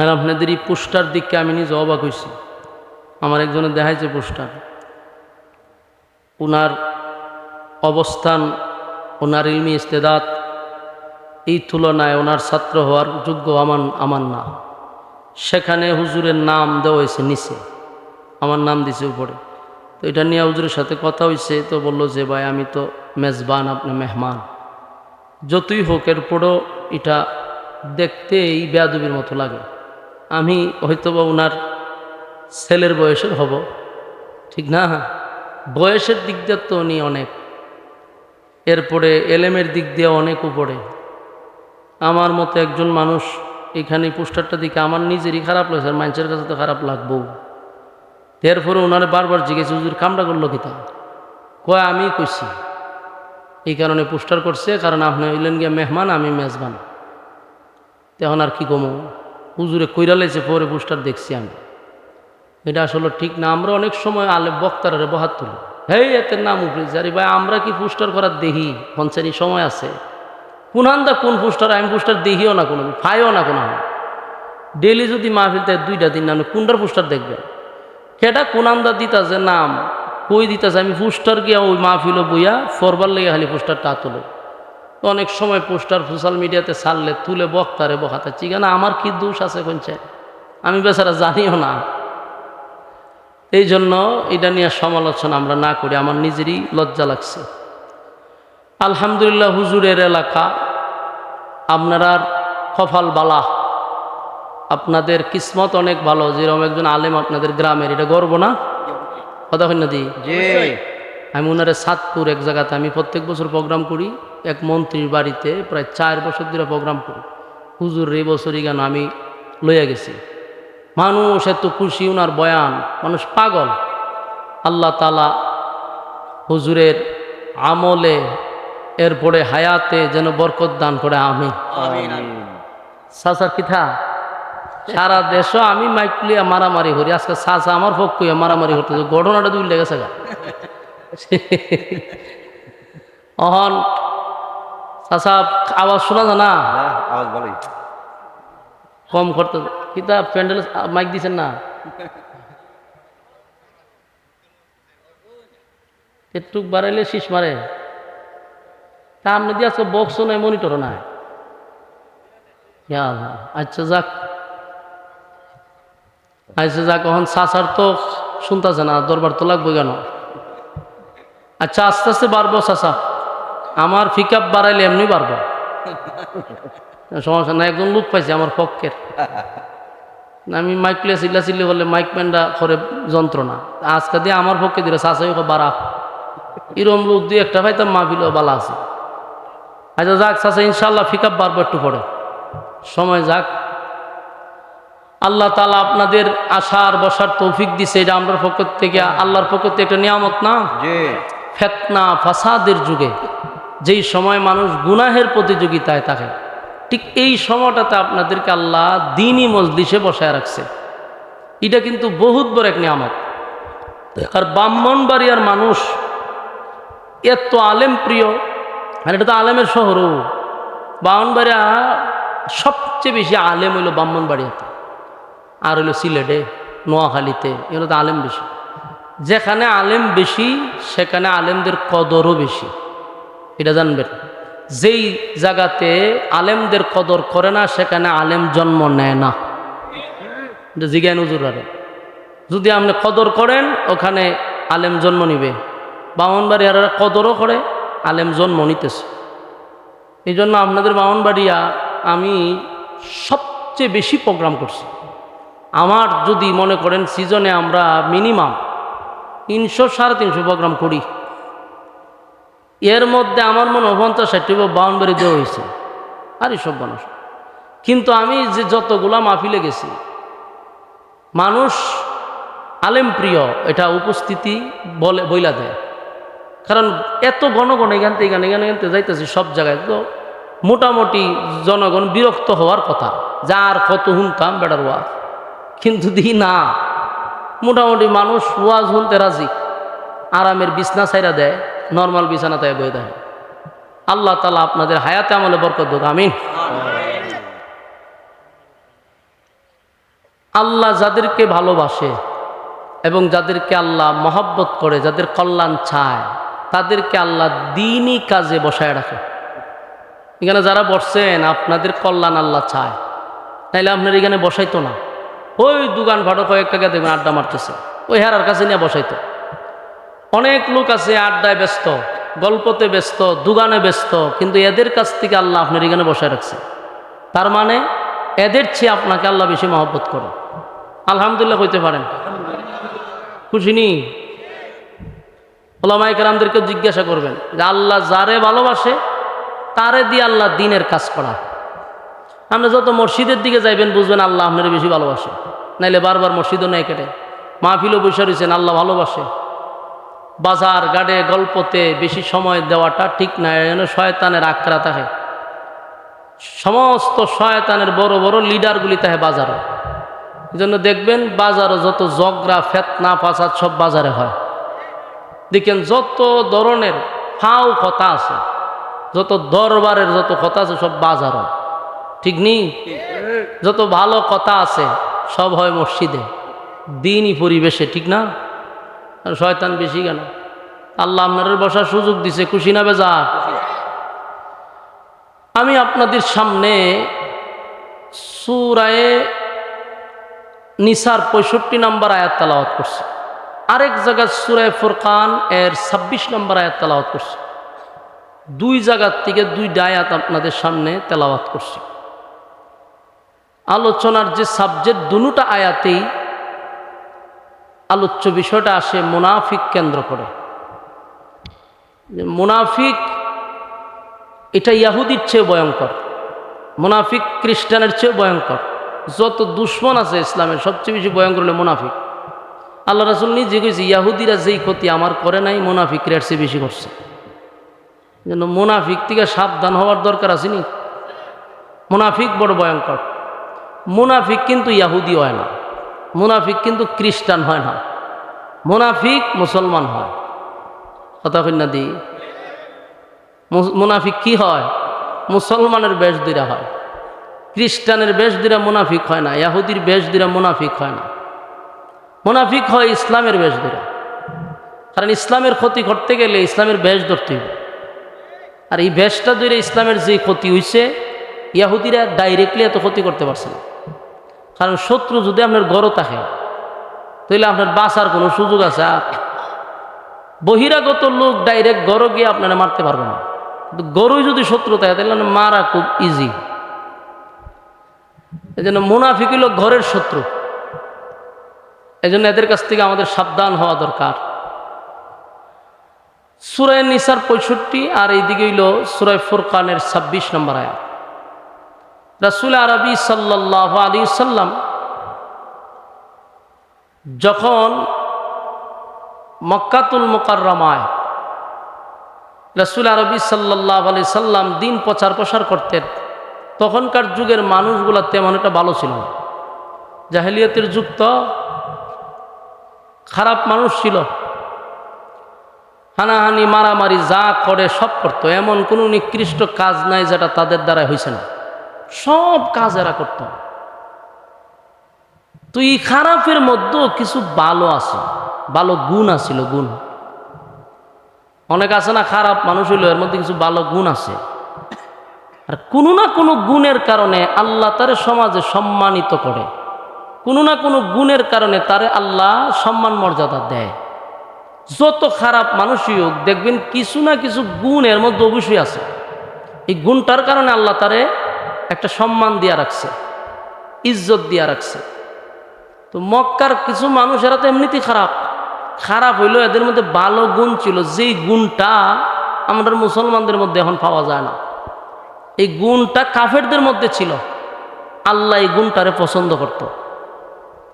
আর আপনাদের এই পোস্টার দিককে আমি নিজে অবাক হয়েছি। আমার একজনে দেখাইছে পোস্টার। ওনার অবস্থান ওনার ইলমি ইস্তেদাত এই তুলনায় ওনার ছাত্র হওয়ার যোগ্য আমার আমার না। সেখানে হুজুরের নাম দেওয়া হয়েছে নিচে। আমার নাম দিছে উপরে। তো এটা নিয়ে হুজুরের সাথে কথা হয়েছে, তো বলল যে, ভাই, আমি তো মেজবান, আপনি মেহমান। যতই হোক, এরপরও এটা দেখতে এই বেয়াদবির মতো লাগে। আমি হয়তোবা ওনার ছেলের বয়সের হব। ঠিক না? বয়সের দিক দিয়ে তো উনি অনেক। এরপরে এলেমের দিক দিয়ে অনেক উপরে। আমার মতো একজন মানুষ এখানে পোস্টারটা দিকে আমার নিজেরই খারাপ লাগছে, আর মানুষের কাছে তো খারাপ লাগবো। এরপরে ওনারে বারবার জিজ্ঞেস, হুজুর কামটা করল কিতা কয়, আমি কইছি। এই কারণে পোস্টার করছে, কারণ আপনি হইলেন গিয়া মেহমান, আমি মেজবান। তখন আর কি কমো? হুজুরে কইরা লাইছে, পরে পোস্টার দেখছি আমি। এটা আসলে ঠিক না, আমরা অনেক সময় আলে বক্তারে বহাত তুলি। হেই, এতে নাম উপরে আরে ভাই, আমরা কি পোস্টার করার দেখি পঞ্চারি সময় আছে। কোনহান্দা কোন পোস্টার, আমি পোস্টার দেখিও না কোনো, ফাইও না কোনো। ডেলি যদি মাহফিল তাই দুইটা দিন না কোনটার পোস্টার দেখবেন সেটা কোনান্দা দিতাছে নাম, কই দিতাছে? আমি পোস্টার গিয়া ওই মাহফিল বইয়া ফরবার লেগে খালি পোস্টারটা তুলে অনেক সময় পোস্টার সোশ্যাল মিডিয়াতে ছাড়লে তুলে বক্তারে বকাতে চিকানা আমার কি দোষ আছে কোনছে আমি বেচারা জানিও না। এই জন্য এটা নিয়ে সমালোচনা আমরা না করি আমার নিজেরই লজ্জা লাগছে। আলহামদুলিল্লাহ হুজুরের এলাকা আপনার কপাল বালা। আপনাদের কিসমত অনেক ভালো যেরকম একজন আলেম আপনাদের গ্রামের এটা গর্ব না? কথা হয় না দি? আমি ওনারে সাতপুর এক জায়গাতে আমি প্রত্যেক বছর প্রোগ্রাম করি। এক মন্ত্রীর বাড়িতে প্রায় চার বছর ধরে প্রোগ্রাম করি। হুজুর এই বছরই কেন আমি লইয়া গেছি। মানুষ এত খুশি ওনার বয়ান মানুষ পাগল। আল্লাহ তালা হুজুরের আমলে এরপরে হায়াতে যেন বরকত দান করে আমি সাসার কিথা সারা দেশ আমি মাইক লিয়া মারামারি করি। আজকে সাসা আমার পক্ষ মারামারি করতে ঘটনাটা দুই লেগেছে গা। অহন চাচা আওয়াজ শোনা যায় না? আওয়াজ ভালোই। কম করতে কিতা প্যান্ডেল মাইক দিছেন না? একটু বাড়াইলে শীষ মারে। তা আপনি দিয়ে আজকে বক্সও নাই মনিটরও নাই? আচ্ছা যাক। আচ্ছা যাক এখন চাচার তো শুনতেছে না দরবার তো লাগবে কেন? আচ্ছা আস্তে আস্তে বাড়বো চাচা। আমার পিক আপ বাড়াইলে এমনি বাড়বো। সমস্যা না একজন লোক পাইছে আমার পক্ষের। আমি মাইক প্লে চিল্লা চিল্লি করলে মাইক প্যান্ডা করে যন্ত্রণা। আজকে দিয়ে আমার পক্ষে দিলে সাসাই চাচাই বাড়া। এরম লোক দুই একটা পাইতাম মাহফিল বালা আছে। আচ্ছা যাক চাচা ইনশাল্লাহ ফিকাপ বাড়বো একটু পরে। সময় যাক। আল্লাহ তালা আপনাদের আসার বসার তৌফিক দিছে এটা আমার পক্ষ থেকে আল্লাহর পক্ষ থেকে একটা নিয়ামত না? ফেতনা ফাসাদের যুগে। যেই সময় মানুষ গুনাহের প্রতিযোগিতায় থাকে, ঠিক এই সময়টাতে আপনাদেরকে আল্লাহ দিনই মজলিসে বসায় রাখছে। এটা কিন্তু বহুত বড় এক নিয়ামত। আর ব্রাহ্মণবাড়িয়ার মানুষ এত আলেম প্রিয়, আর এটা তো আলেমের শহরও। ব্রাহ্মণবাড়িয়া সবচেয়ে বেশি আলেম হইল ব্রাহ্মণবাড়িয়াতে, আর হইল সিলেটে, নোয়াখালীতে, এগুলো তো আলেম বেশি। যেখানে আলেম বেশি, সেখানে আলেমদের কদরও বেশি। এটা জানবেন। যেই জায়গাতে আলেমদের কদর করে না, সেখানে আলেম জন্ম নেয় না। জিজ্ঞান হুজুরারে যদি আপনি কদর করেন, ওখানে আলেম জন্ম নিবে। বামনবাড়িয়ার কদরও করে, আলেম জন্ম নিতেছে। এই জন্য আপনাদের বামনবাড়িয়া আমি সবচেয়ে বেশি প্রোগ্রাম করছি। আমার যদি মনে করেন, সিজনে আমরা মিনিমাম তিনশো সাড়ে তিনশো প্রোগ্রাম করি। এর মধ্যে আমার মনে পঞ্চাশ ষাটটি বাউন্ডারি দেওয়া হয়েছে। আরে সব মানুষ। কিন্তু আমি যে যতগুলা মাহফিলে গেছি, মানুষ আলেম প্রিয়, এটা উপস্থিতি বলে বইলা দেয়। কারণ এত গণগণ এখান থেকে এখানে এখানে এখান থেকে যাইতেছি সব জায়গায়, তো মোটামুটি জনগণ বিরক্ত হওয়ার কথা। যার কত হুনতাম বেটার ওয়াজ। কিন্তু দিই না। মোটামুটি মানুষ ওয়াজ শুনতে রাজি। আরামের বিছনা ছাইরা দেয়। নর্মাল বিছানা তাই বয়ে দেয়। আল্লাহ তালা আপনাদের হায়াতে আমলে বরকত হোক আমিন। আল্লাহ যাদেরকে ভালোবাসে এবং যাদেরকে আল্লাহ মহব্বত করে, যাদের কল্যাণ চায়, তাদেরকে আল্লাহ দিনই কাজে বসায় রাখে। এখানে যারা বসছেন, আপনাদের কল্যাণ আল্লাহ চায়। নাইলে আপনার এখানে বসাইতো না। ওই দোকান ভাড়ো কয়েক টাকা দেখবেন আড্ডা মারতেছে। ওই হেরার কাছে নিয়ে বসাইতো। অনেক লোক আছে আড্ডায় ব্যস্ত, গল্পতে ব্যস্ত দোকানে ব্যস্ত, কিন্তু এদের কাছ থেকে আল্লাহ আপনার এখানে বসায় রাখছে। তার মানে এদের চেয়ে আপনাকে আল্লাহ বেশি মহব্বত করে। আলহামদুলিল্লাহ হইতে পারেন। খুশি নি? ওলামাই কালামদেরকে জিজ্ঞাসা করবেন যে আল্লাহ যারে ভালোবাসে, তারে দিয়ে আল্লাহ দিনের কাজ করা। আপনি যত মসজিদের দিকে যাইবেন, বুঝবেন আল্লাহ আপনার বেশি ভালোবাসে। নাইলে বারবার মসজিদও নেই কেটে। মাহফিলও বসে রয়েছেন আল্লাহ ভালোবাসে। বাজার গাড়ে গল্পতে বেশি সময় দেওয়াটা ঠিক না এখানে শয়তানের আক্রা থাকে সমস্ত শয়তানের বড় বড় লিডারগুলি থাকে বাজারে। এই জন্য দেখবেন বাজারও যত জগরা ফেতনা, ফাসাদ সব বাজারে হয়। দেখেন যত ধরনের ফাও কথা আছে, যত দরবারের যত কথা আছে সব বাজারও ঠিক নেই যত ভালো কথা আছে সব হয় মসজিদে। দিনই পরিবেশে, ঠিক না? শয়তান বেশি কেন? আল্লাহ আপনাদের বসার সুযোগ দিছে, খুশি না বেজা? আমি আপনাদের সামনে সুরায়ে নিসার পঁয়ষট্টি নম্বর আয়াত তালাওয়াত করছি। আরেক জায়গায় সুরায় ফুরকান এর ছাব্বিশ নম্বর আয়াত তালাওয়াত করছি। দুই জায়গার থেকে দুই ডায়াত আপনাদের সামনে তেলাওয়াত করছি। আলোচনার যে সাবজেক্ট দুটা আয়াতেই আলোচ্য বিষয়টা আসে মুনাফিক কেন্দ্র করে। মুনাফিক এটা ইয়াহুদির চেয়ে ভয়ঙ্কর, মুনাফিক খ্রিস্টানের চেয়ে ভয়ঙ্কর। যত দুশ্মন আছে ইসলামের, সবচেয়ে বেশি ভয়ঙ্কর হলো মুনাফিক। আল্লাহ রাসুল নিজে কইছে, ইয়াহুদিরা যেই ক্ষতি আমার করে নাই, মুনাফিকরা এর চেয়ে বেশি করছে। যেন মুনাফিক থেকে সাবধান হওয়ার দরকার আছে নি? মুনাফিক বড় ভয়ঙ্কর। মুনাফিক কিন্তু ইয়াহুদি হয় না। মুনাফিক কিন্তু খ্রিস্টান হয় না। মুনাফিক মুসলমান হয়। কথা কন্যা দি? মুনাফিক কি হয়? মুসলমানের বেশ দিরা হয়। খ্রিস্টানের বেশ দিরা মুনাফিক হয় না, ইয়াহুদির বেশ দিরা মুনাফিক হয় না। মুনাফিক হয় ইসলামের বেশ দিরা কারণ ইসলামের ক্ষতি করতে গেলে ইসলামের বেশ ধরতে হবে। আর এই বেশটা ধরে ইসলামের যে ক্ষতি হয়েছে ইয়াহুদিরা ডাইরেক্টলি এত ক্ষতি করতে পারছে না। কারণ শত্রু যদি আপনার গড় থাকে, তাহলে আপনার বাঁচার কোনো সুযোগ আছে বহিরাগত লোক ডাইরেক্ট গড় গিয়ে আপনারা মারতে পারবে না। কিন্তু গরুই যদি শত্রু থাকে, তাহলে মারা খুব ইজি এই জন্য মুনাফিক হইল ঘরের শত্রু। এই জন্য এদের কাছ থেকে আমাদের সাবধান হওয়া দরকার। সুরায় নিসার পঁয়ষট্টি আর এইদিকে হইল সুরায় ফুরকানের ছাব্বিশ নম্বর আয়াত। রাসুল আরবি সাল্লাহ আলী সাল্লাম যখন মক্কাতুল মোকাররমায় রাসুল আরবি সাল্লাহ আলি সাল্লাম দিন প্রচার প্রসার করতেন, তখনকার যুগের মানুষগুলো তেমন একটা ভালো ছিল না। জাহেলিয়তের যুগ তো খারাপ মানুষ ছিল। হানাহানি, মারামারি যা করে সব করতো, এমন কোনো নিকৃষ্ট কাজ নাই যেটা তাদের দ্বারা হয়েছে না। সব কাজ এরা করত। তো এই খারাপের মধ্যেও কিছু ভালো আছে ভালো গুণ আছিল গুণ। অনেক আছে না খারাপ, মানুষ হইল এর মধ্যে কিছু ভালো গুণ আছে। আর কোনো না কোনো গুণের কারণে আল্লাহ তারে সমাজে সম্মানিত করে। কোনো না কোনো গুণের কারণে তারে আল্লাহ সম্মান মর্যাদা দেয়। যত খারাপ মানুষই হোক, দেখবেন কিছু না কিছু গুণ এর মধ্যে অবশ্যই আছে। এই গুণটার কারণে আল্লাহ তারে একটা সম্মান দিয়া রাখছে, ইজ্জত দিয়া রাখছে। তো মক্কার কিছু মানুষ এরা তো এমনিতেই খারাপ। খারাপ হইল এদের মধ্যে ভালো গুণ ছিল, যেই গুণটা আমাদের মুসলমানদের মধ্যে এখন পাওয়া যায় না। এই গুণটা কাফেরদের মধ্যে ছিল। আল্লাহ এই গুণটারে পছন্দ করত।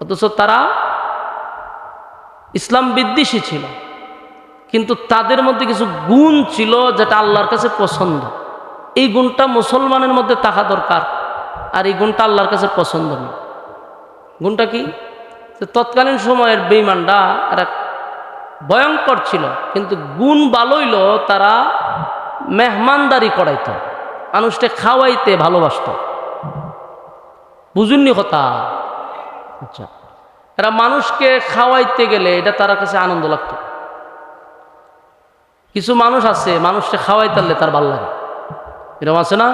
অথচ তারা ইসলাম বিদ্বেষী ছিল। কিন্তু তাদের মধ্যে কিছু গুণ ছিল যেটা আল্লাহর কাছে পছন্দ। এই গুণটা মুসলমানের মধ্যে থাকা দরকার। আর এই গুণটা আল্লাহর কাছে পছন্দ নেই গুণটা কি? যে তৎকালীন সময়ের বেইমানরা এরা ভয়ঙ্কর ছিল, কিন্তু গুণ ভালোইল তারা মেহমানদারি করাইত, মানুষকে খাওয়াইতে ভালোবাসত। বুঝুননি কথা? আচ্ছা এরা মানুষকে খাওয়াইতে গেলে এটা তার কাছে আনন্দ লাগতো। কিছু মানুষ আছে, মানুষকে খাওয়াইতে তার ভালো লাগে। এরকম আছে না?